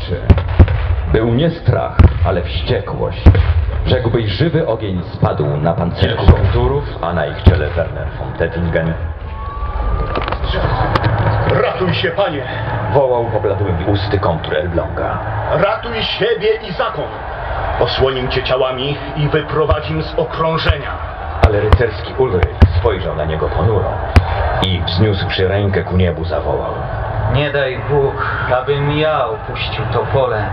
oczy. Był nie strach, ale wściekłość. Rzekłbyś, żywy ogień spadł na pancerzu Kilku konturów, a na ich czele Werner von Tettingen Ratuj się, panie! wołał pobladłym usty kontur Elbląga. Ratuj siebie i zakon! Osłonim cię ciałami i wyprowadzim z okrążenia. Ale rycerski Ulrych spojrzał na niego ponuro i wzniósłszy rękę ku niebu zawołał. Nie daj Bóg, abym ja opuścił to pole,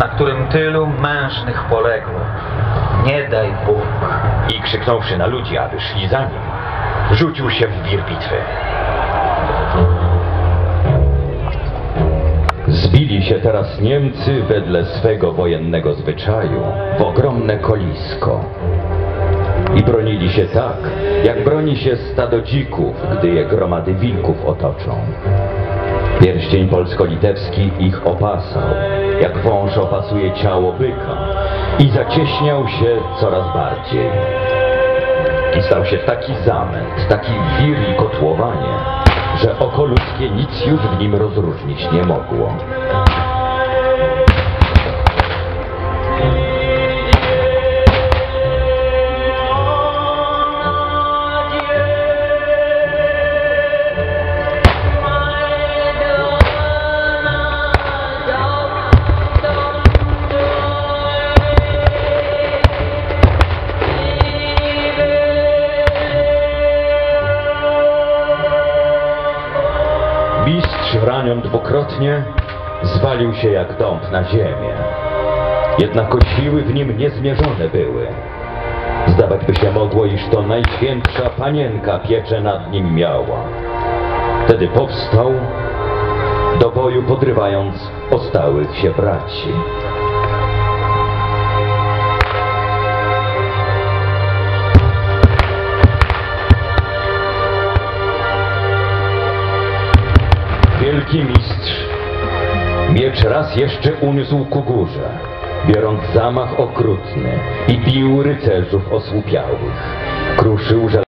na którym tylu mężnych poległo. Nie daj Bóg. I krzyknąwszy na ludzi, aby szli za nim, rzucił się w wir bitwy. Zbili się teraz Niemcy wedle swego wojennego zwyczaju w ogromne kolisko. I bronili się tak, jak broni się stado dzików, gdy je gromady wilków otoczą. Pierścień polsko-litewski ich opasał, jak wąż opasuje ciało byka i zacieśniał się coraz bardziej. I stał się taki zamęt, taki wir i kotłowanie, że oko ludzkie nic już w nim rozróżnić nie mogło. Mistrz ranion dwukrotnie zwalił się jak dąb na ziemię. Jednako siły w nim niezmierzone były. Zdawać by się mogło, iż to najświętsza panienka piecze nad nim miała. Wtedy powstał, do boju podrywając ostałych się braci. Wielki mistrz miecz raz jeszcze uniósł ku górze, biorąc zamach okrutny i bił rycerzów osłupiałych. Kruszył